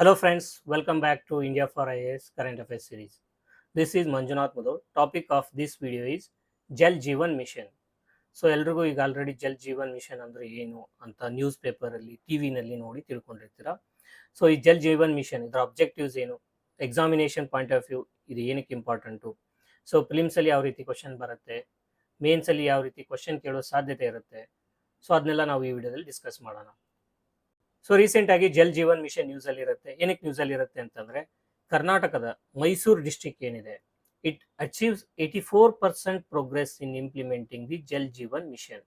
Hello friends, welcome back to India for IAS Current Affairs series. This is Manjunath Mudo. Topic of this video is Jal Jeevan Mission. So ಎಲ್ರಿಗೂ ಈಗ already Jal Jeevan mission ಅಂದ್ರೆ ಏನು ಅಂತ news ಪೇಪರಲ್ಲಿ T ವಿನಲ್ಲಿ ನೋಡಿ ತಿಳ್ಕೊಂಡಿರ್ತೀರ? So ಈ Jal Jeevan mission ಇದರ ಅಬ್ಜೆಕ್ಟಿವ್ಸ್ ಏನು? ಎಕ್ಸಾಮಿನೇಷನ್ ಪಾಯಿಂಟ್ ಆಫ್ ವ್ಯೂ ಇದು ಏನಕ್ಕೆ ಇಂಪಾರ್ಟೆಂಟು ಸೊ ಫಿಲಿಮ್ಸಲ್ಲಿ ಯಾವ ರೀತಿ ಕ್ವಶನ್ ಬರುತ್ತೆ? ಮೇನ್ಸಲ್ಲಿ ಯಾವ ರೀತಿ ಕ್ವಶನ್ ಕೇಳೋ ಸಾಧ್ಯತೆ ಇರುತ್ತೆ? ಸೊ ಅದನ್ನೆಲ್ಲ ನಾವು ಈ ವಿಡಿಯೋದಲ್ಲಿ ಡಿಸ್ಕಸ್ ಮಾಡೋಣ. ಸೊ ರೀಸೆಂಟ್ ಆಗಿ ಜಲ್ ಜೀವನ್ ಮಿಷನ್ ನ್ಯೂಸ್ ಅಲ್ಲಿ ಇರುತ್ತೆ. ಏನಕ್ಕೆ ನ್ಯೂಸ್ ಅಲ್ಲಿ ಇರುತ್ತೆ ಅಂತಂದ್ರೆ, ಕರ್ನಾಟಕದ ಮೈಸೂರು ಡಿಸ್ಟ್ರಿಕ್ಟ್ ಏನಿದೆ it achieves eighty four percent progress in implementing the Jal Jeevan mission.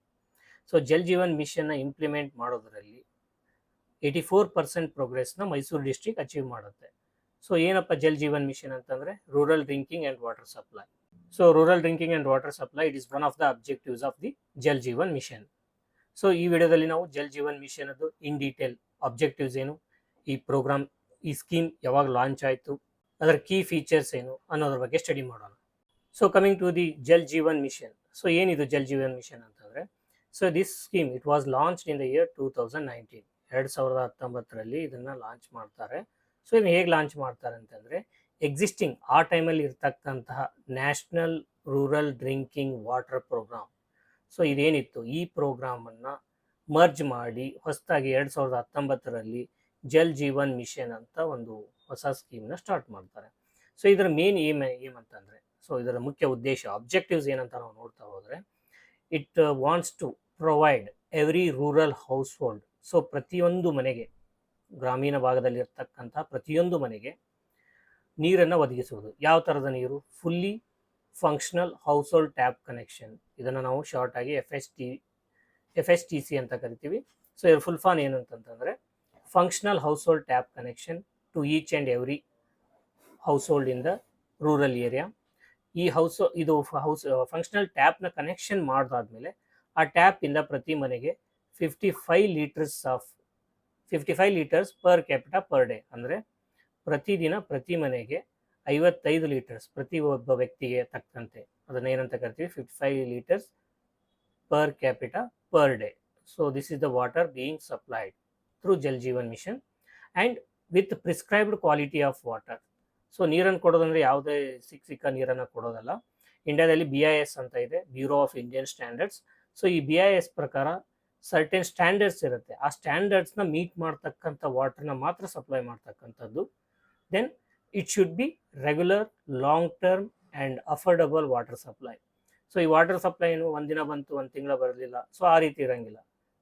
So Jal Jeevan ಮಿಷನ್ನ ಇಂಪ್ಲಿಮೆಂಟ್ ಮಾಡೋದ್ರಲ್ಲಿ ಏಯ್ಟಿ ಫೋರ್ ಪರ್ಸೆಂಟ್ ಪ್ರೋಗ್ರೆಸ್ನ ಮೈಸೂರು ಡಿಸ್ಟಿಕ್ ಅಚೀವ್ ಮಾಡುತ್ತೆ. ಸೊ ಏನಪ್ಪ ಜಲ್ ಜೀವನ್ ಮಿಷನ್ ಅಂತಂದ್ರೆ rural drinking and water supply so rural drinking and water supply it is one of the objectives of the Jal Jeevan mission. So ಈ ವಿಡಿಯೋದಲ್ಲಿ ನಾವು Jal Jeevan mission ಅದು in detail objectives ಏನು? ಈ program ಈ ಸ್ಕೀಮ್ ಯಾವಾಗ ಲಾಂಚ್ ಆಯಿತು? ಅದರ ಕೀ ಫೀಚರ್ಸ್ ಏನು? ಅನ್ನೋದ್ರ ಬಗ್ಗೆ ಸ್ಟಡಿ ಮಾಡೋಣ. So coming to the Jal Jeevan mission. So ಏನಿದು ಜಲ್ ಜೀವನ್ ಮಿಷನ್ ಅಂತಂದರೆ? So this scheme it was launch in the year two thousand nineteen ಎರಡು ಸಾವಿರದ ಹತ್ತೊಂಬತ್ತರಲ್ಲಿ ಇದನ್ನು ಲಾಂಚ್ ಮಾಡ್ತಾರೆ. ಸೊ ಇದನ್ನು ಹೇಗೆ ಲಾಂಚ್ ಮಾಡ್ತಾರೆ ಅಂತಂದರೆ ಎಕ್ಸಿಸ್ಟಿಂಗ್ ಆ ಟೈಮಲ್ಲಿ ಇರ್ತಕ್ಕಂತಹ national rural drinking water program so ಇದೇನಿತ್ತು? ಈ ಪ್ರೋಗ್ರಾಮನ್ನು ಮರ್ಜ್ ಮಾಡಿ ಹೊಸದಾಗಿ ಎರಡು ಸಾವಿರದ ಹತ್ತೊಂಬತ್ತರಲ್ಲಿ ಜಲ್ ಜೀವನ್ ಮಿಷನ್ ಅಂತ ಒಂದು ಹೊಸ ಸ್ಕೀಮ್ನ ಸ್ಟಾರ್ಟ್ ಮಾಡ್ತಾರೆ. ಸೊ ಇದರ ಮೇನ್ ಏಮ್ ಏಮ್ ಅಂತಂದರೆ ಸೊ ಇದರ ಮುಖ್ಯ ಉದ್ದೇಶ ಆಬ್ಜೆಕ್ಟಿವ್ಸ್ ಏನಂತ ನಾವು ನೋಡ್ತಾ ಹೋದರೆ it wants to provide every rural household so ಪ್ರತಿಯೊಂದು ಮನೆಗೆ, ಗ್ರಾಮೀಣ ಭಾಗದಲ್ಲಿರ್ತಕ್ಕಂಥ ಪ್ರತಿಯೊಂದು ಮನೆಗೆ ನೀರನ್ನು ಒದಗಿಸುವುದು. ಯಾವ ಥರದ ನೀರು? Fully functional household tap connection ಇದನ್ನು ನಾವು ಶಾರ್ಟಾಗಿ F S T F S T C ಅಂತ ಕರಿತೀವಿ. ಸೊ ಇದ್ರ ಫುಲ್ ಫಾನ್ ಏನು ಅಂತಂತಂದರೆ functional household tap connection to each and every household in the rural area ಈ ಹೌಸ್ ಇದು ಹೌಸ್ ಫಂಕ್ಷನಲ್ ಟ್ಯಾಪ್ನ ಕನೆಕ್ಷನ್ ಮಾಡಿದಾದ್ಮೇಲೆ ಆ ಟ್ಯಾಪಿಂದ ಪ್ರತಿ ಮನೆಗೆ fifty five litres of fifty five litres per capita per day ಅಂದರೆ ಪ್ರತಿದಿನ ಪ್ರತಿ ಮನೆಗೆ ಐವತ್ತೈದು ಲೀಟರ್ಸ್ ಪ್ರತಿ ಒಬ್ಬ ವ್ಯಕ್ತಿಗೆ ತಕ್ಕಂತೆ. ಅದನ್ನ ಏನಂತ ಕರಿತೀವಿ? Fifty five litres per capita per day. So, this is the water being supplied through Jal Jeevan Mission and with prescribed quality of water. So ನೀರನ್ನು ಕೊಡೋದಂದ್ರೆ ಯಾವುದೇ ಸಿಕ್ಕ ಸಿಕ್ಕ ನೀರನ್ನು ಕೊಡೋದಲ್ಲ. ಇಂಡಿಯಾದಲ್ಲಿ ಬಿ ಐ ಎಸ್ ಅಂತ ಇದೆ bureau of Indian standards so ಈ ಬಿ ಐ ಎಸ್ ಪ್ರಕಾರ ಸರ್ಟೆನ್ ಸ್ಟ್ಯಾಂಡರ್ಡ್ಸ್ ಇರುತ್ತೆ. ಆ ಸ್ಟ್ಯಾಂಡರ್ಡ್ಸ್ನ ಮೀಟ್ ಮಾಡ್ತಕ್ಕಂಥ ವಾಟರ್ನ ಮಾತ್ರ ಸಪ್ಲೈ ಮಾಡ್ತಕ್ಕಂಥದ್ದು. Then it should be regular long term and affordable water supply so ಈ ವಾಟರ್ ಸಪ್ಲೈ ಏನು ಒಂದಿನ ಬಂತು, ಒಂದು ತಿಂಗಳ ಬರಲಿಲ್ಲ. ಸೊ ಆ ರೀತಿ ಇರಂಗಿಲ್ಲ.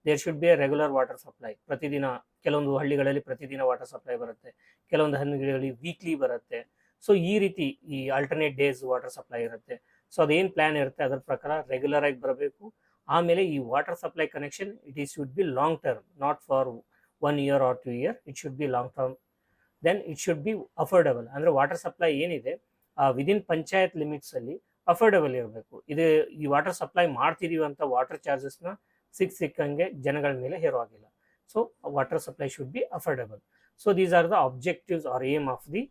There should be a regular water supply ಪ್ರತಿದಿನ ಕೆಲವೊಂದು ಹಳ್ಳಿಗಳಲ್ಲಿ ಪ್ರತಿದಿನ ವಾಟರ್ ಸಪ್ಲೈ ಬರುತ್ತೆ. ಕೆಲವೊಂದು ಹಳ್ಳಿಗಳಲ್ಲಿ ವೀಕ್ಲಿ ಬರುತ್ತೆ. ಸೊ ಈ ರೀತಿ ಈ ಆಲ್ಟರ್ನೇಟ್ ಡೇಸ್ ವಾಟರ್ ಸಪ್ಲೈ ಇರುತ್ತೆ. ಸೊ ಅದೇನು ಪ್ಲ್ಯಾನ್ ಇರುತ್ತೆ? ಅದರ ಪ್ರಕಾರ ರೆಗ್ಯುಲರ್ ಆಗಿ ಬರಬೇಕು. ಆಮೇಲೆ ಈ water supply connection it is should be long term not for one year or two year it should be long term then it should be affordable ಅಂದರೆ ವಾಟರ್ ಸಪ್ಲೈ ಏನಿದೆ? ವಿದಿನ್ ಪಂಚಾಯತ್ ಲಿಮಿಟ್ಸಲ್ಲಿ ಅಫೋರ್ಡಬಲ್ ಇರಬೇಕು. ಇದು ಈ ವಾಟರ್ ಸಪ್ಲೈ ಮಾಡ್ತಿದೀವಿ ಅಂತ water ಚಾರ್ಜಸ್ನ ಸಿಕ್ ಸಿಕ್ಕಂಗೆ ಜನಗಳ ಮೇಲೆ ಹೇರುವಾಗಿಲ್ಲ so water supply should be affordable so these are the objectives or aim of the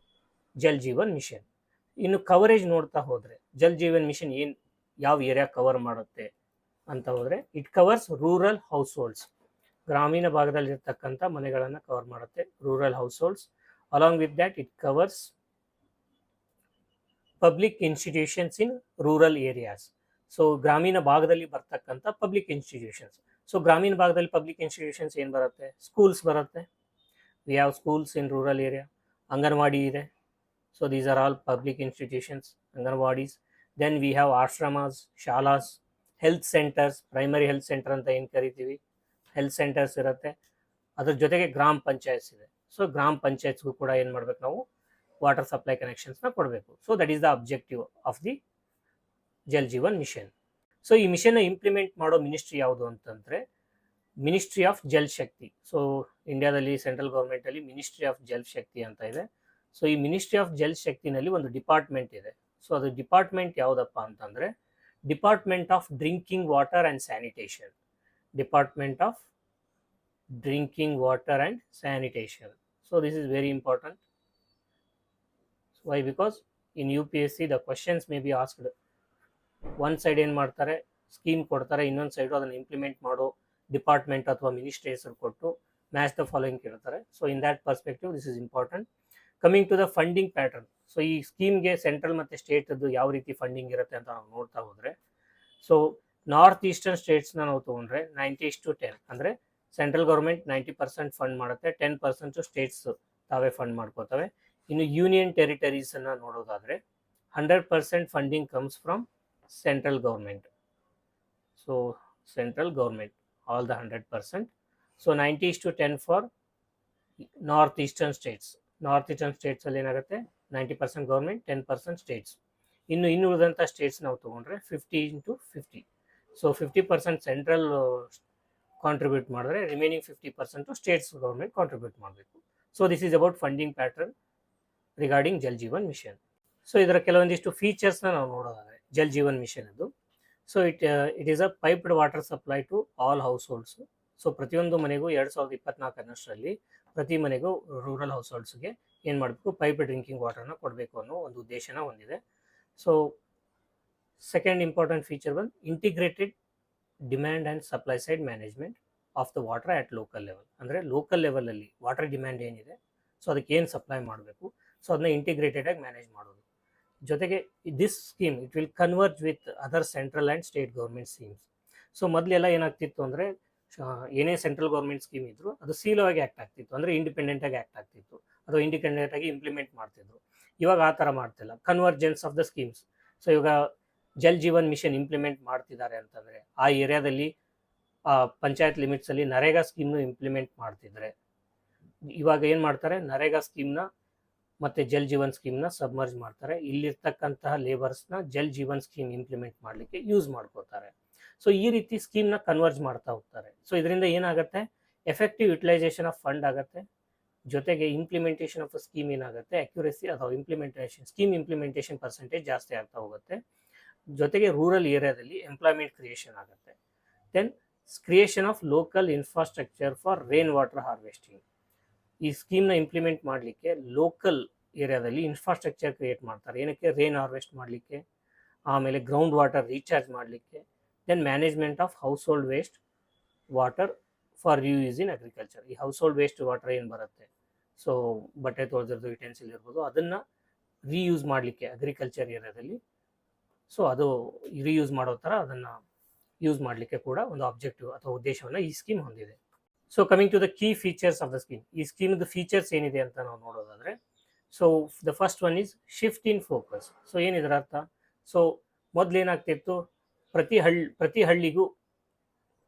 Jal Jeevan mission. ಇನ್ನು ಕವರೇಜ್ ನೋಡ್ತಾ ಹೋದರೆ, ಜಲ್ ಜೀವನ್ ಮಿಷನ್ ಏನು ಯಾವ ಏರಿಯಾ ಕವರ್ ಮಾಡುತ್ತೆ ಅಂತ ಹೋದರೆ it covers rural households ಗ್ರಾಮೀಣ ಭಾಗದಲ್ಲಿರ್ತಕ್ಕಂಥ ಮನೆಗಳನ್ನು ಕವರ್ ಮಾಡುತ್ತೆ rural households along with that it covers public institutions in rural areas so ಗ್ರಾಮೀಣ ಭಾಗದಲ್ಲಿ ಬರ್ತಕ್ಕಂಥ ಪಬ್ಲಿಕ್ ಇನ್ಸ್ಟಿಟ್ಯೂಷನ್ಸ್ ಸೊ ಗ್ರಾಮೀಣ ಭಾಗದಲ್ಲಿ ಪಬ್ಲಿಕ್ ಇನ್ಸ್ಟಿಟ್ಯೂಷನ್ಸ್ ಏನು ಬರುತ್ತೆ ಸ್ಕೂಲ್ಸ್ ಬರುತ್ತೆ we have schools in rural area anganwadi ಇದೆ so these are all public institutions anganwadis then we have ashramas shalas health centres primary health centre ಅಂತ ಏನು ಕರಿತೀವಿ ಹೆಲ್ತ್ ಸೆಂಟರ್ಸ್ ಇರುತ್ತೆ ಅದ್ರ ಜೊತೆಗೆ ಗ್ರಾಮ ಪಂಚಾಯತ್ಸ್ ಇದೆ ಸೊ ಗ್ರಾಮ ಪಂಚಾಯತ್ಸ್ಗೂ ಕೂಡ ಏನು ಮಾಡ್ಬೇಕು ನಾವು ವಾಟರ್ ಸಪ್ಲೈ ಕನೆಕ್ಷನ್ಸ್ನ ಕೊಡಬೇಕು. So that is the objective of the Jal Jeevan mission so ಈ ಮಿಷನ್ನ ಇಂಪ್ಲಿಮೆಂಟ್ ಮಾಡೋ ಮಿನಿಸ್ಟ್ರಿ ಯಾವುದು ಅಂತಂದರೆ ministry of Jal Shakti so ಇಂಡಿಯಾದಲ್ಲಿ ಸೆಂಟ್ರಲ್ ಗೌರ್ಮೆಂಟಲ್ಲಿ ಮಿನಿಸ್ಟ್ರಿ ಆಫ್ ಜಲ್ ಶಕ್ತಿ ಅಂತ ಇದೆ. ಸೊ ಈ ಮಿನಿಸ್ಟ್ರಿ ಆಫ್ ಜಲ್ ಶಕ್ತಿನಲ್ಲಿ ಒಂದು ಡಿಪಾರ್ಟ್ಮೆಂಟ್ ಇದೆ. ಸೊ ಅದು ಡಿಪಾರ್ಟ್ಮೆಂಟ್ ಯಾವುದಪ್ಪ ಅಂತಂದರೆ department of drinking water and sanitation department of drinking water and sanitation so this is very important why because in U P S C the questions may be asked one side ಏನು ಮಾಡ್ತಾರೆ? Scheme ಕೊಡ್ತಾರೆ, ಇನ್ನೊಂದು side ಅದನ್ನು implement ಮಾಡೋ department ಅಥವಾ ministry ಹೆಸರು ಕೊಟ್ಟು match the following ಕೇಳ್ತಾರೆ. So in that perspective this is important coming to the funding pattern so ಈ ಸ್ಕೀಮ್ಗೆ ಸೆಂಟ್ರಲ್ ಮತ್ತು ಸ್ಟೇಟದ್ದು ಯಾವ ರೀತಿ ಫಂಡಿಂಗ್ ಇರುತ್ತೆ ಅಂತ ನಾವು ನೋಡ್ತಾ ಹೋದರೆ ಸೊ ನಾರ್ತ್ ಈಸ್ಟರ್ನ್ ಸ್ಟೇಟ್ಸ್ನ ನಾವು ತೊಗೊಂಡ್ರೆ ನೈಂಟಿ ಇಸ್ ಟು ಟೆನ್ ಅಂದರೆ central government ninety percent fund ಮಾಡುತ್ತೆ ಟೆನ್ ಪರ್ಸೆಂಟು ಸ್ಟೇಟ್ಸ್ ತಾವೇ ಫಂಡ್ ಮಾಡ್ಕೋತವೆ. ಇನ್ನು ಯೂನಿಯನ್ ಟೆರಿಟರೀಸನ್ನು ನೋಡೋದಾದರೆ hundred percent funding comes from central government. So, central government, all the hundred percent. So ninety is to ten for north eastern states. North eastern ಸ್ಟೇಟ್ಸಲ್ಲಿ ಏನಾಗುತ್ತೆ? Ninety percent government, ten percent states. ಇನ್ನು ಇನ್ನು ಉಳಿದಂಥ states ನಾವು ತೊಗೊಂಡ್ರೆ fifty into fifty. So, fifty percent central contribute ಮಾಡಿದ್ರೆ remaining fifty percent states government contribute ಮಾಡಬೇಕು. So this is about funding pattern regarding Jal Jeevan mission so ಇದರ ಕೆಲವೊಂದಿಷ್ಟು ಫೀಚರ್ಸ್ನ ನಾವು ನೋಡೋದಾದರೆ ಜಲ್ ಜೀವನ್ ಮಿಷನ್ ಅದು. So it it is a piped water supply to all households so ಪ್ರತಿಯೊಂದು ಮನೆಗೂ ಎರಡು ಸಾವಿರದ ಇಪ್ಪತ್ನಾಲ್ಕನಷ್ಟರಲ್ಲಿ ಪ್ರತಿ ಮನೆಗೂ ರೂರಲ್ ಹೌಸ್ ಹೋಲ್ಡ್ಸ್ಗೆ ಏನು ಮಾಡಬೇಕು ಪೈಪ್ ಡ್ರಿಂಕಿಂಗ್ ವಾಟರ್ನ ಕೊಡಬೇಕು ಅನ್ನೋ ಒಂದು ಉದ್ದೇಶನ ಹೊಂದಿದೆ. ಸೊ ಸೆಕೆಂಡ್ ಇಂಪಾರ್ಟೆಂಟ್ ಫೀಚರ್ ಬಂದು integrated demand and supply side management of the water at local level ಅಂದರೆ ಲೋಕಲ್ ಲೆವೆಲಲ್ಲಿ ವಾಟರ್ ಡಿಮ್ಯಾಂಡ್ ಏನಿದೆ ಸೊ ಅದಕ್ಕೆ ಏನು ಸಪ್ಲೈ ಮಾಡಬೇಕು ಸೊ ಅದನ್ನ ಇಂಟಿಗ್ರೇಟೆಡ್ ಆಗಿ ಮ್ಯಾನೇಜ್ ಮಾಡೋದು. ಜೊತೆಗೆ this scheme it will converge with other central and state government schemes so ಮೊದಲೆಲ್ಲ ಏನಾಗ್ತಿತ್ತು ಅಂದರೆ ಏನೇ ಸೆಂಟ್ರಲ್ ಗೌರ್ಮೆಂಟ್ ಸ್ಕೀಮ್ ಇದ್ರು ಅದು ಸೀಲೋ ಆಗಿ ಆ್ಯಕ್ಟ್ ಆಗ್ತಿತ್ತು. ಅಂದರೆ ಇಂಡಿಪೆಂಡೆಂಟ್ ಆಗಿ ಆ್ಯಕ್ಟ್ ಆಗ್ತಿತ್ತು. ಅದು ಇಂಡಿಪೆಂಡೆಂಟ್ ಆಗಿ ಇಂಪ್ಲಿಮೆಂಟ್ ಮಾಡ್ತಿದ್ರು. ಇವಾಗ ಆ ಥರ ಮಾಡ್ತಿಲ್ಲ. Convergence of the schemes so ಇವಾಗ ಜಲ್ ಜೀವನ್ ಮಿಷನ್ ಇಂಪ್ಲಿಮೆಂಟ್ ಮಾಡ್ತಿದ್ದಾರೆ ಅಂತಂದರೆ, ಆ ಏರಿಯಾದಲ್ಲಿ, ಆ ಪಂಚಾಯತ್ ಲಿಮಿಟ್ಸಲ್ಲಿ ನರೇಗಾ ಸ್ಕೀಮ್ನು ಇಂಪ್ಲಿಮೆಂಟ್ ಮಾಡ್ತಿದ್ರೆ, ಇವಾಗ ಏನು ಮಾಡ್ತಾರೆ? ನರೇಗಾ ಸ್ಕೀಮ್ನ ಮತ್ತು ಜಲ್ ಜೀವನ್ ಸ್ಕೀಮ್ನ ಸಬ್ಮರ್ಜ್ ಮಾಡ್ತಾರೆ. ಇಲ್ಲಿರ್ತಕ್ಕಂತಹ ಲೇಬರ್ಸ್ನ ಜಲ್ ಜೀವನ್ ಸ್ಕೀಮ್ ಇಂಪ್ಲಿಮೆಂಟ್ ಮಾಡಲಿಕ್ಕೆ ಯೂಸ್ ಮಾಡ್ಕೋತಾರೆ ಸೊ ಈ ರೀತಿ ಸ್ಕೀಮ್ನ ಕನ್ವರ್ಜ್ ಮಾಡ್ತಾ ಹೋಗ್ತಾರೆ. ಸೊ ಇದರಿಂದ ಏನಾಗುತ್ತೆ? ಎಫೆಕ್ಟಿವ್ ಯುಟಿಲೈಸೇಷನ್ ಆಫ್ ಫಂಡ್ ಆಗುತ್ತೆ. ಜೊತೆಗೆ ಇಂಪ್ಲಿಮೆಂಟೇಷನ್ ಆಫ್ ಸ್ಕೀಮ್ ಏನಾಗುತ್ತೆ? ಅಕ್ಯುರೇಸಿ ಅಥವಾ ಇಂಪ್ಲಿಮೆಂಟೇಷನ್ ಸ್ಕೀಮ್ ಇಂಪ್ಲಿಮೆಂಟೇಷನ್ ಪರ್ಸೆಂಟೇಜ್ ಜಾಸ್ತಿ ಆಗ್ತಾ ಹೋಗುತ್ತೆ. ಜೊತೆಗೆ ರೂರಲ್ ಏರಿಯಾದಲ್ಲಿ ಎಂಪ್ಲಾಯ್ಮೆಂಟ್ ಕ್ರಿಯೇಷನ್ ಆಗುತ್ತೆ. Then creation of local infrastructure for rain water harvesting ಈ ಸ್ಕೀಮ್ನ ಇಂಪ್ಲಿಮೆಂಟ್ ಮಾಡಲಿಕ್ಕೆ ಲೋಕಲ್ ಏರಿಯಾದಲ್ಲಿ ಇನ್ಫ್ರಾಸ್ಟ್ರಕ್ಚರ್ ಕ್ರಿಯೇಟ್ ಮಾಡ್ತಾರೆ. ಏನಕ್ಕೆ? ರೇನ್ ಹಾರ್ವೆಸ್ಟ್ ಮಾಡಲಿಕ್ಕೆ, ಆಮೇಲೆ ಗ್ರೌಂಡ್ ವಾಟರ್ ರೀಚಾರ್ಜ್ ಮಾಡಲಿಕ್ಕೆ then management of household waste water for use in agriculture ಈ ಹೌಸ್ ಹೋಲ್ಡ್ ವೇಸ್ಟ್ ವಾಟರ್ ಏನು ಬರುತ್ತೆ? ಸೊ ಬಟ್ಟೆ ತೊಳೆದಿರೋದು ಯುಟೆನ್ಸಿಲ್ ಇರ್ಬೋದು, ಅದನ್ನು ರೀಯೂಸ್ ಮಾಡಲಿಕ್ಕೆ ಅಗ್ರಿಕಲ್ಚರ್ ಏರಿಯಾದಲ್ಲಿ ಸೊ ಅದು ರೀಯೂಸ್ ಮಾಡೋ ಥರ ಅದನ್ನು ಯೂಸ್ ಮಾಡಲಿಕ್ಕೆ ಕೂಡ ಒಂದು ಆಬ್ಜೆಕ್ಟಿವ್ ಅಥವಾ ಉದ್ದೇಶವನ್ನು ಈ ಸ್ಕೀಮ್ ಹೊಂದಿದೆ. So coming to the key features of the scheme ಈ ಸ್ಕೀಮ್ದು ಫೀಚರ್ಸ್ ಏನಿದೆ ಅಂತ ನಾವು ನೋಡೋದಾದರೆ so the first one is shift in focus so ಏನಿದ್ರ ಅರ್ಥ? ಸೊ ಮೊದಲೇನಾಗ್ತಿತ್ತು? ಪ್ರತಿ ಹಳ್ಳಿ ಪ್ರತಿ ಹಳ್ಳಿಗೂ,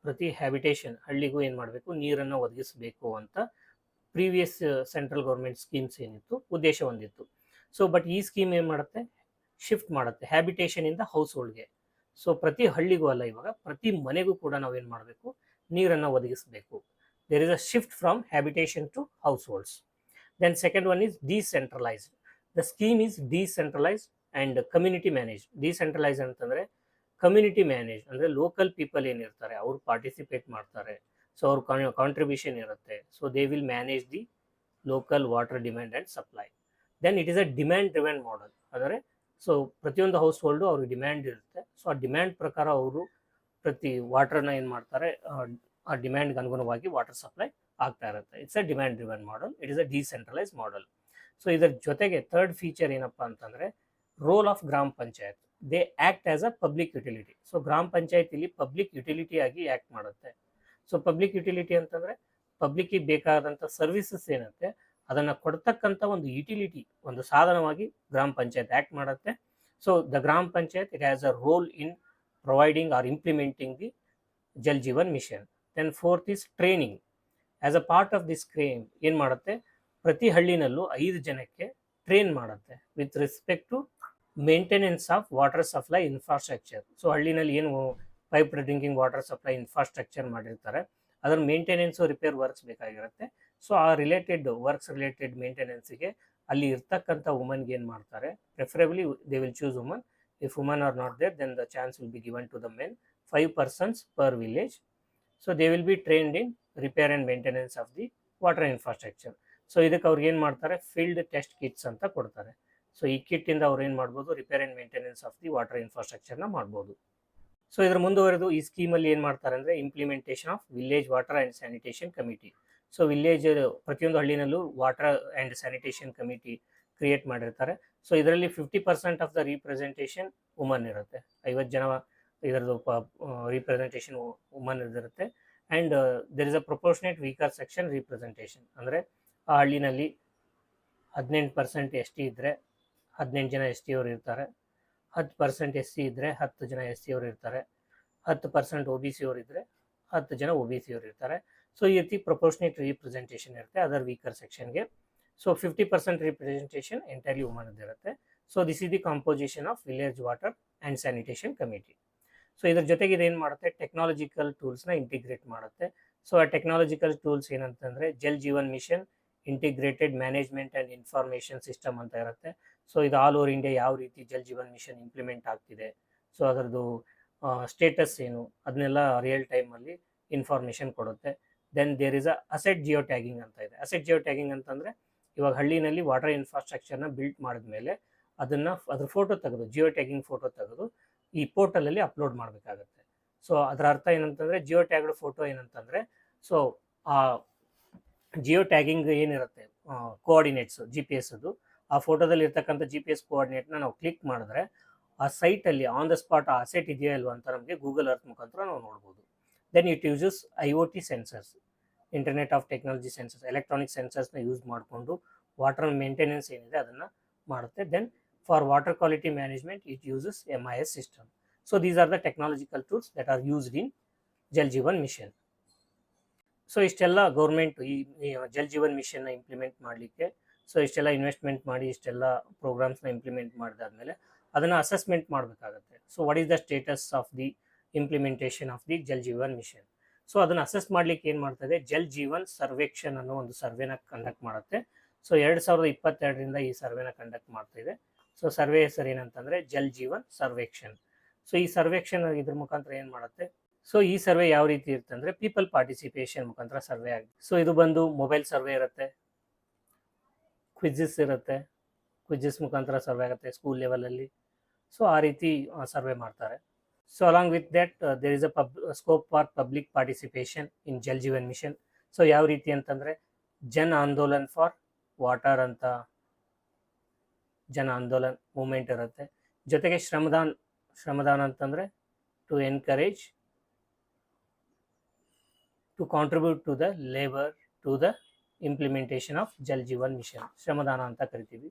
ಪ್ರತಿ ಹ್ಯಾಬಿಟೇಷನ್ ಹಳ್ಳಿಗೂ ಏನು ಮಾಡಬೇಕು? ನೀರನ್ನು ಒದಗಿಸಬೇಕು ಅಂತ ಪ್ರೀವಿಯಸ್ ಸೆಂಟ್ರಲ್ ಗೌರ್ಮೆಂಟ್ ಸ್ಕೀಮ್ಸ್ ಏನಿತ್ತು, ಉದ್ದೇಶ ಹೊಂದಿತ್ತು. ಸೊ ಬಟ್ ಈ ಸ್ಕೀಮ್ ಏನು ಮಾಡುತ್ತೆ? ಶಿಫ್ಟ್ ಮಾಡುತ್ತೆ. ಹ್ಯಾಬಿಟೇಷನಿಂದ ಹೌಸ್ ಹೋಲ್ಡ್ಗೆ ಸೊ ಪ್ರತಿ ಹಳ್ಳಿಗೂ ಅಲ್ಲ ಇವಾಗ, ಪ್ರತಿ ಮನೆಗೂ ಕೂಡ ನಾವೇನು ಮಾಡಬೇಕು? ನೀರನ್ನು ಒದಗಿಸಬೇಕು. Is a shift from habitation to households then second one is decentralised the scheme is decentralised and community manage decentralise ಅಂತಂದರೆ ಕಮ್ಯುನಿಟಿ ಮ್ಯಾನೇಜ್ ಅಂದರೆ ಲೋಕಲ್ ಪೀಪಲ್ ಏನಿರ್ತಾರೆ ಅವ್ರು ಪಾರ್ಟಿಸಿಪೇಟ್ ಮಾಡ್ತಾರೆ. ಸೊ ಅವ್ರ ಕಾಂಟ್ರಿಬ್ಯೂಷನ್ ಇರುತ್ತೆ. So they will manage the local water demand and supply then it is a demand driven model ಅಂದರೆ so ಪ್ರತಿಯೊಂದು household ಅವ್ರಿಗೆ ಡಿಮ್ಯಾಂಡ್ ಇರುತ್ತೆ. ಸೊ ಆ ಡಿಮ್ಯಾಂಡ್ ಪ್ರಕಾರ ಅವರು ಪ್ರತಿ ವಾಟರ್ನ ಏನು ಮಾಡ್ತಾರೆ ಆ ಡಿಮ್ಯಾಂಡ್ಗೆ ಅನುಗುಣವಾಗಿ ವಾಟರ್ ಸಪ್ಲೈ ಆಗ್ತಾ ಇರುತ್ತೆ. It's a demand driven model it is a decentralise model so ಇದರ ಜೊತೆಗೆ ಥರ್ಡ್ ಫೀಚರ್ ಏನಪ್ಪ ಅಂತಂದರೆ role of gram panchayat. They act as a public utility so gram panchayat ಇಲ್ಲಿ ಪಬ್ಲಿಕ್ ಯುಟಿಲಿಟಿ ಆಗಿ ಆ್ಯಕ್ಟ್ ಮಾಡುತ್ತೆ. So public utility ಅಂತಂದರೆ ಪಬ್ಲಿಕ್ಕಿಗೆ ಬೇಕಾದಂಥ ಸರ್ವಿಸಸ್ ಏನಂತೆ, ಅದನ್ನು ಕೊಡ್ತಕ್ಕಂಥ ಒಂದು ಯುಟಿಲಿಟಿ ಒಂದು ಸಾಧನವಾಗಿ ಗ್ರಾಮ ಪಂಚಾಯತ್ ಆ್ಯಕ್ಟ್ ಮಾಡುತ್ತೆ. So the gram panchayat it has a role in providing or implementing the Jal Jeevan mission. Then fourth is training as a part of this cream ಏನು ಮಾಡುತ್ತೆ? ಪ್ರತಿ ಹಳ್ಳಿನಲ್ಲೂ ಐದು ಜನಕ್ಕೆ ಟ್ರೈನ್ ಮಾಡುತ್ತೆ with respect to maintenance of water supply infrastructure so ಹಳ್ಳಿನಲ್ಲಿ ಏನು pipe drinking water supply infrastructure ಮಾಡಿರ್ತಾರೆ. ಅದರ ಮೇಂಟೆನೆನ್ಸು ರಿಪೇರ್ ವರ್ಕ್ಸ್ ಬೇಕಾಗಿರುತ್ತೆ. ಸೊ ಆ ರಿಲೇಟೆಡ್ ವರ್ಕ್ಸ್ ರಿಲೇಟೆಡ್ ಮೇಂಟೆನೆನ್ಸಿಗೆ ಅಲ್ಲಿ ಇರ್ತಕ್ಕಂಥ ವುಮನ್ಗೆ ಏನು ಮಾಡ್ತಾರೆ? Preferably they will choose woman if woman are not there then the chance will be given to the men five persons per village so they will be trained in repair and maintenance of the water infrastructure so ಇದಕ್ಕೆ ಅವ್ರಿಗೆ ಏನು ಮಾಡ್ತಾರೆ? Field test kits ಅಂತ ಕೊಡ್ತಾರೆ. So ಈ ಕಿಟ್ಟಿಂದ ಅವ್ರು ಏನು ಮಾಡ್ಬೋದು? Repair and maintenance of the water ಇನ್ಫ್ರಾಸ್ಟ್ರಕ್ಚರ್ನ ಮಾಡ್ಬೋದು. ಸೊ ಇದ್ರ ಮುಂದುವರೆದು ಈ ಸ್ಕೀಮಲ್ಲಿ ಏನು ಮಾಡ್ತಾರೆ ಅಂದರೆ implementation of village water and sanitation committee so village ಪ್ರತಿಯೊಂದು ಹಳ್ಳಿನಲ್ಲೂ water and sanitation committee create ಮಾಡಿರ್ತಾರೆ. ಸೊ ಇದರಲ್ಲಿ fifty percent of the representation woman ಇರುತ್ತೆ. ಐವತ್ತು ಜನ ಇದರದ್ದು ರೀಪ್ರೆಸೆಂಟೇಷನ್ ವುಮನ್ ಇರುತ್ತೆ. And there is a proportionate weaker section representation ಅಂದರೆ ಆ ಹಳ್ಳಿನಲ್ಲಿ ಹದಿನೆಂಟು ಪರ್ಸೆಂಟ್ ಎಸ್ ಟಿ ಇದ್ದರೆ ಹದಿನೆಂಟು ಜನ ಎಸ್ ಟಿ ಅವರು ಇರ್ತಾರೆ. ಹತ್ತು ಪರ್ಸೆಂಟ್ ಎಸ್ ಸಿ ಇದ್ದರೆ ಹತ್ತು ಜನ ಎಸ್ ಸಿ ಅವರು ಇರ್ತಾರೆ. ಹತ್ತು ಪರ್ಸೆಂಟ್ ಒ ಬಿ ಸಿ ಅವರು ಇದ್ದರೆ ಹತ್ತು ಜನ ಒ ಬಿ ಸಿ ಅವರು ಇರ್ತಾರೆ. ಸೊ ಈ ರೀತಿ ಪ್ರೊಪೋರ್ಷನೇಟ್ ರೀಪ್ರೆಸೆಂಟೇಷನ್ ಇರುತ್ತೆ other weaker ಸೆಕ್ಷನ್ಗೆ so fifty percent representation entirely woman ಇರುತ್ತೆ. So this is the composition of village water and sanitation committee so ಇದ್ರ ಜೊತೆಗೆ ಇದೇನು ಮಾಡುತ್ತೆ? ಟೆಕ್ನಾಲಜಿಕಲ್ ಟೂಲ್ಸ್ನ ಇಂಟಿಗ್ರೇಟ್ ಮಾಡುತ್ತೆ. ಸೊ ಆ ಟೆಕ್ನಾಲಜಿಕಲ್ ಟೂಲ್ಸ್ ಏನಂತಂದರೆ Jal Jeevan mission integrated management and information system ಅಂತ ಇರುತ್ತೆ. ಸೊ ಇದು ಆಲ್ ಓವರ್ ಇಂಡಿಯಾ ಯಾವ ರೀತಿ ಜಲ್ ಜೀವನ್ ಮಿಷನ್ ಇಂಪ್ಲಿಮೆಂಟ್ ಆಗ್ತಿದೆ? ಸೊ ಅದರದ್ದು ಸ್ಟೇಟಸ್ ಏನು? ಅದನ್ನೆಲ್ಲ ರಿಯಲ್ ಟೈಮಲ್ಲಿ ಇನ್ಫಾರ್ಮೇಷನ್ ಕೊಡುತ್ತೆ. Then there is a asset geo tagging ಅಂತ ಇದೆ. ಅಸೆಟ್ ಜಿಯೋ ಟ್ಯಾಗಿಂಗ್ ಅಂತಂದರೆ ಇವಾಗ ಹಳ್ಳಿನಲ್ಲಿ ವಾಟರ್ ಇನ್ಫ್ರಾಸ್ಟ್ರಕ್ಚರ್ನ ಬಿಲ್ಟ್ ಮಾಡಿದ್ಮೇಲೆ ಅದನ್ನು, ಅದ್ರ ಫೋಟೋ ತೆಗೆದು ಜಿಯೋ ಟ್ಯಾಗಿಂಗ್ ಫೋಟೋ ತೆಗೆದು ಈ ಪೋರ್ಟಲಲ್ಲಿ ಅಪ್ಲೋಡ್ ಮಾಡಬೇಕಾಗುತ್ತೆ. ಸೊ, ಅದರ ಅರ್ಥ ಏನಂತಂದರೆ, ಜಿಯೋ ಟ್ಯಾಗ್ಡ್ ಫೋಟೋ ಏನಂತಂದರೆ, ಸೊ, ಆ ಜಿಯೋ ಟ್ಯಾಗಿಂಗ್ ಏನಿರುತ್ತೆ ಕೋಆರ್ಡಿನೇಟ್ಸ್ ಜಿ ಪಿ ಎಸ್ ಅದು, ಆ ಫೋಟೋದಲ್ಲಿ ಇರ್ತಕ್ಕಂಥ ಜಿ ಪಿ ಎಸ್ ಕೋಆರ್ಡಿನೇಟ್ನ ನಾವು ಕ್ಲಿಕ್ ಮಾಡಿದ್ರೆ, ಆ ಸೈಟಲ್ಲಿ ಆನ್ ದ ಸ್ಪಾಟ್ ಆ ಅಸೆಟ್ ಇದೆಯಾ ಇಲ್ವಾ ಅಂತ ನಮಗೆ ಗೂಗಲ್ ಅರ್ತ್ ಮುಖಾಂತರ ನಾವು ನೋಡ್ಬೋದು. Then it uses I O T sensors internet of technology sensors electronic ಸೆನ್ಸರ್ಸ್ನ use ಮಾಡಿಕೊಂಡು ವಾಟರ್ ಮೇಂಟೆನೆನ್ಸ್ ಏನಿದೆ ಅದನ್ನು ಮಾಡುತ್ತೆ. Then for water quality management it uses M I S system so these are the technological are used in Jal Jeevan mission so ಇಷ್ಟೆಲ್ಲ government ಈ ಜಲ್ ಜೀವನ್ ಮಿಷನ್ನ implement ಮಾಡಲಿಕ್ಕೆ so ಇಷ್ಟೆಲ್ಲ investment ಮಾಡಿ ಇಷ್ಟೆಲ್ಲ ಪ್ರೋಗ್ರಾಮ್ಸ್ನ ಇಂಪ್ಲಿಮೆಂಟ್ ಮಾಡಿದಾದ್ಮೇಲೆ ಅದನ್ನು ಅಸೆಸ್ಮೆಂಟ್ ಮಾಡಬೇಕಾಗತ್ತೆ. So what is the status of the implementation of the Jal Jeevan mission so ಅದನ್ನು ಅಸೆಸ್ ಮಾಡಲಿಕ್ಕೆ ಏನು ಮಾಡ್ತದೆ? ಜಲ್ ಜೀವನ್ ಸರ್ವೇಕ್ಷನ್ ಅನ್ನೋ ಒಂದು ಸರ್ವೆನ ಕಂಡಕ್ಟ್ ಮಾಡುತ್ತೆ. ಸೊ ಎರಡು ಸಾವಿರದ ಇಪ್ಪತ್ತೆರಡರಿಂದ ಈ ಸರ್ವೆನ ಕಂಡಕ್ಟ್ ಮಾಡ್ತಿದೆ. ಸೊ ಸರ್ವೆ ಹೆಸರು ಏನಂತಂದ್ರೆ ಜಲ್ ಜೀವನ್ ಸರ್ವೇಕ್ಷನ್ ಸೊ ಈ ಸರ್ವೇಕ್ಷನ್ ಇದ್ರ ಮುಖಾಂತರ ಏನು ಮಾಡುತ್ತೆ? ಸೊ ಈ ಸರ್ವೆ ಯಾವ ರೀತಿ ಇರುತ್ತೆ ಅಂದರೆ ಪೀಪಲ್ ಪಾರ್ಟಿಸಿಪೇಷನ್ ಮುಖಾಂತರ ಸರ್ವೆ ಆಗಿದೆ ಸೊ ಇದು ಬಂದು ಮೊಬೈಲ್ ಸರ್ವೆ ಇರುತ್ತೆ. ಕ್ವಿಜಸ್ ಇರುತ್ತೆ. ಕ್ವಿಜಸ್ ಮುಖಾಂತರ ಸರ್ವೆ ಆಗುತ್ತೆ ಸ್ಕೂಲ್ ಲೆವೆಲಲ್ಲಿ ಸೊ ಆ ರೀತಿ ಸರ್ವೆ ಮಾಡ್ತಾರೆ. So along with that there is a pub scope for public participation in Jal Jeevan mission so ಯಾವ ರೀತಿ ಅಂತಂದರೆ ಜನ್ ಆಂದೋಲನ್ ಫಾರ್ ವಾಟರ್ ಅಂತ ಜನ ಆಂದೋಲನ್ ಮೂಮೆಂಟ್ ಇರುತ್ತೆ ಜೊತೆಗೆ ಶ್ರಮದಾನ್ ಶ್ರಮದಾನ ಅಂತಂದರೆ to encourage to contribute to the labour to the implementation of Jal Jeevan mission ಶ್ರಮದಾನ ಅಂತ ಕರಿತೀವಿ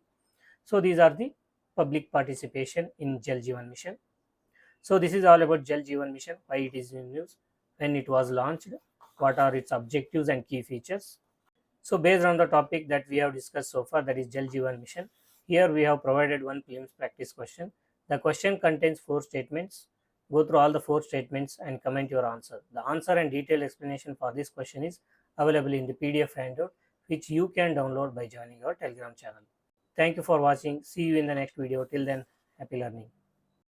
so these are the public participation in Jal Jeevan mission so this is all about Jal Jeevan Mission, why it is in news, when it was launched, what are its objectives and key features. So based on the topic that we have discussed so far, that is Jal Jeevan Mission, here we have provided one prelims practice question. The question contains four statements. Go through all the four statements and comment your answer. The answer and detailed explanation for this question is available in the PDF handout, which you can download by joining our Telegram channel. Thank you for watching. See you in the next video. Till then, happy learning.